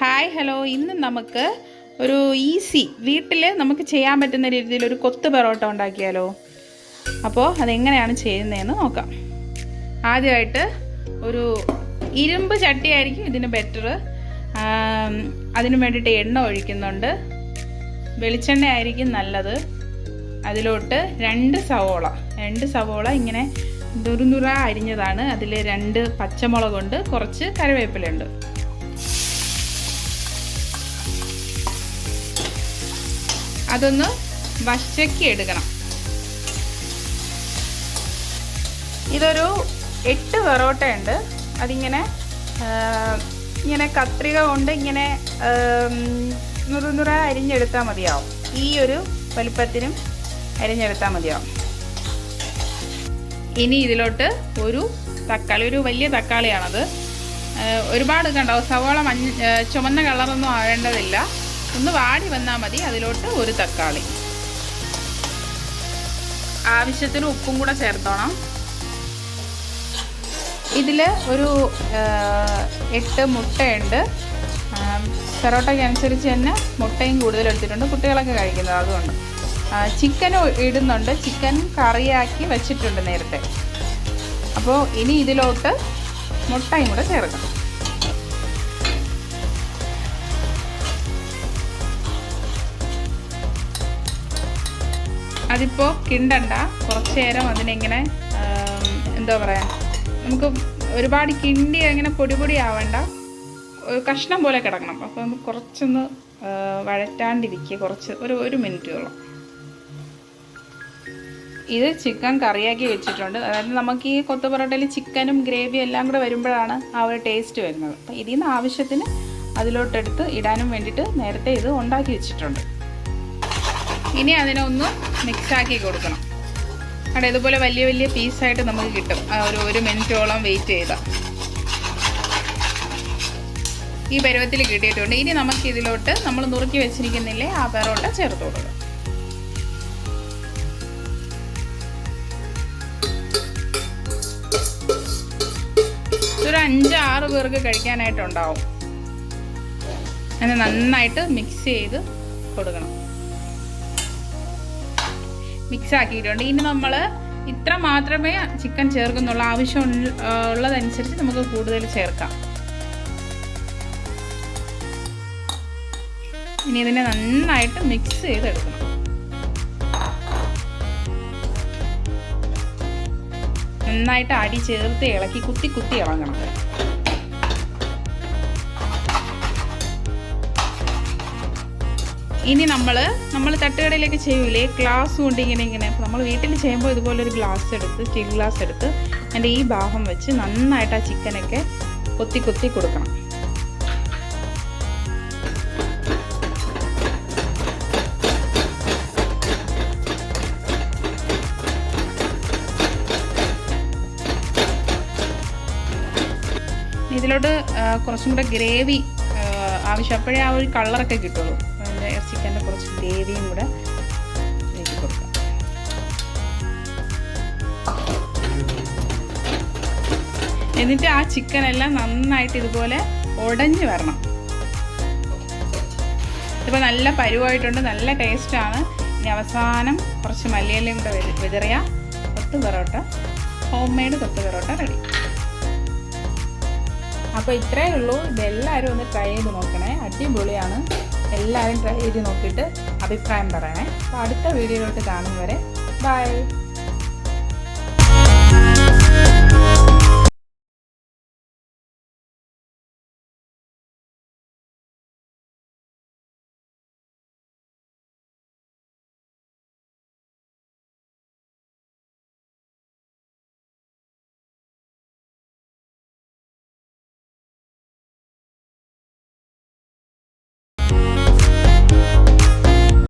Hi hello ഇന്ന് നമുക്ക് ഒരു ഈസി വീട്ടിൽ നമുക്ക് ചെയ്യാൻ പറ്റുന്ന രീതിയിൽ ഒരു കൊത്ത് പെറോട്ട ഉണ്ടാക്കിയാലോ? അപ്പോൾ അതെങ്ങനെയാണ് ചെയ്യുന്നതെന്ന് നോക്കാം. ആദ്യമായിട്ട് ഒരു ഇരുമ്പ് ചട്ടിയായിരിക്കും ഇതിന് ബെറ്റർ അതിന് വേണ്ടിയിട്ട് എണ്ണ ഒഴിക്കുന്നുണ്ട്. വെളിച്ചെണ്ണ ആയിരിക്കും നല്ലത്. അതിലോട്ട് രണ്ട് സവോള. രണ്ട് സവോള ഇങ്ങനെ നുറുനുറ അരിഞ്ഞതാണ്. അതിൽ രണ്ട് പച്ചമുളകുണ്ട് കുറച്ച് കറിവേപ്പിലുണ്ട് അതൊന്ന് വശക്കി എടുക്കണം. ഇതൊരു എട്ട് പെറോട്ട ഉണ്ട്. അതിങ്ങനെ ഇങ്ങനെ കത്രിക കൊണ്ട് ഇങ്ങനെ നുറുനുറ അരിഞ്ഞെടുത്താൽ മതിയാവും. ഈ ഒരു വലിപ്പത്തിനും അരിഞ്ഞെടുത്താൽ മതിയാവും. ഇനി ഇതിലോട്ട് ഒരു തക്കാളി ഒരു വലിയ തക്കാളിയാണത്. ഒരുപാട് കണ്ടോ? സവോള മഞ്ഞ ചുമന്ന കളറൊന്നും ആവേണ്ടതില്ല. ഒന്ന് വാടി വന്നാൽ മതി. അതിലോട്ട് ഒരു തക്കാളി. ആവശ്യത്തിന് ഉപ്പും കൂടെ ചേർത്തോണം. ഇതിൽ ഒരു എട്ട് മുട്ടയുണ്ട്. പെറോട്ടയ്ക്കനുസരിച്ച് തന്നെ മുട്ടയും കൂടുതൽ എടുത്തിട്ടുണ്ട്. കുട്ടികളൊക്കെ കഴിക്കുന്നത് അതുകൊണ്ട്. ചിക്കൻ ഇടുന്നുണ്ട്. ചിക്കൻ കറിയാക്കി വെച്ചിട്ടുണ്ട് നേരത്തെ. അപ്പോൾ ഇനി ഇതിലോട്ട് മുട്ടയും കൂടെ ചേർക്കണം. അതിപ്പോൾ കിണ്ടണ്ട. കുറച്ച് നേരം അതിനെങ്ങനെ എന്താ പറയുക നമുക്ക് ഒരുപാട് കിണ്ടി അങ്ങനെ പൊടി പൊടി ആവണ്ട. കഷ്ണം പോലെ കിടക്കണം. അപ്പോൾ നമുക്ക് കുറച്ചൊന്ന് വഴറ്റാണ്ടിരിക്കുക. കുറച്ച് ഒരു ഒരു മിനിറ്റോളം ഇത് ചിക്കൻ കറിയാക്കി വെച്ചിട്ടുണ്ട്. അതായത് നമുക്ക് ഈ കൊത്ത പൊറോട്ടയിൽ ചിക്കനും ഗ്രേവിയും എല്ലാം കൂടെ വരുമ്പോഴാണ് ആ ഒരു ടേസ്റ്റ് വരുന്നത്. അപ്പോൾ ഇതിൽ നിന്ന് ആവശ്യത്തിന് അതിലോട്ടെടുത്ത് ഇടാനും വേണ്ടിയിട്ട് നേരത്തെ ഇത് ഉണ്ടാക്കി വെച്ചിട്ടുണ്ട്. ഇനി അതിനെ ഒന്ന് മിക്സാക്കി കൊടുക്കണം. അവിടെ ഇതുപോലെ വലിയ വലിയ പീസായിട്ട് നമുക്ക് കിട്ടും. ഒരു ഒരു മിനിറ്റോളം വെയിറ്റ് ചെയ്താൽ ഈ പരുവത്തിൽ കിട്ടിയിട്ടുണ്ട്. ഇനി നമുക്ക് ഇതിലോട്ട് നമ്മൾ നുറുക്കി വെച്ചിരിക്കുന്നില്ലേ ആ പെറോട്ട ചേർത്ത് കൊടുക്കുക ഒരു അഞ്ച് ആറ് പേർക്ക് കഴിക്കാനായിട്ടുണ്ടാവും. അത് നന്നായിട്ട് മിക്സ് ചെയ്ത് കൊടുക്കണം. മിക്സ് ആക്കിയിട്ടുണ്ട് ഇനി നമ്മൾ ഇത്ര മാത്രമേ ചിക്കൻ ചേർക്കുന്നുള്ളൂ. ആവശ്യം ഉള്ളതനുസരിച്ച് നമുക്ക് കൂടുതൽ ചേർക്കാം. ഇനി ഇതിനെ നന്നായിട്ട് മിക്സ് ചെയ്തെടുക്കണം. നന്നായിട്ട് അടി ചേർത്ത് ഇളക്കി കുത്തി കുത്തി ഇളങ്ങണം ഇനി നമ്മൾ നമ്മൾ തട്ടുകടയിലേക്ക് ചെയ്യൂലേ? ഗ്ലാസ് കൊണ്ട് ഇങ്ങനെ ഇങ്ങനെ. നമ്മൾ വീട്ടിൽ ചെയ്യുമ്പോൾ ഇതുപോലൊരു ഗ്ലാസ് എടുത്ത് സ്റ്റീൽ ഗ്ലാസ് എടുത്ത് അതിന്റെ ഈ ഭാഗം വെച്ച് നന്നായിട്ട് ആ ചിക്കനൊക്കെ കൊത്തി കൊത്തി കൊടുക്കണം. ഇതിലോട്ട് കുറച്ചും കൂടെ ഗ്രേവി ആവശ്യം. അപ്പോഴേ ആ ഒരു കളറൊക്കെ കിട്ടുള്ളൂ. അതിന്റെ ചിക്കന്റെ കുറച്ച് ഗ്രേവിയും കൂടെ എന്നിട്ട് ആ ചിക്കൻ എല്ലാം നന്നായിട്ട് ഇതുപോലെ ഉടഞ്ഞു വരണം. ഇപ്പോൾ നല്ല പരുവായിട്ടുണ്ട് നല്ല ടേസ്റ്റാണ് ഇനി അവസാനം കുറച്ച് മല്ലിയിലയും കൂടെ വിത- വിതറിയ kothu parotta home made kothu parotta ready അപ്പോൾ ഇത്രയേ ഉള്ളൂ. ഇതെല്ലാവരും ഒന്ന് ട്രൈ ചെയ്ത് നോക്കണേ. അടിപൊളിയാണ്. എല്ലാവരും ട്രൈ ചെയ്ത് നോക്കിയിട്ട് അഭിപ്രായം പറയണേ. അപ്പോൾ അടുത്ത വീഡിയോയിലോട്ട് കാണും വരെ ബൈ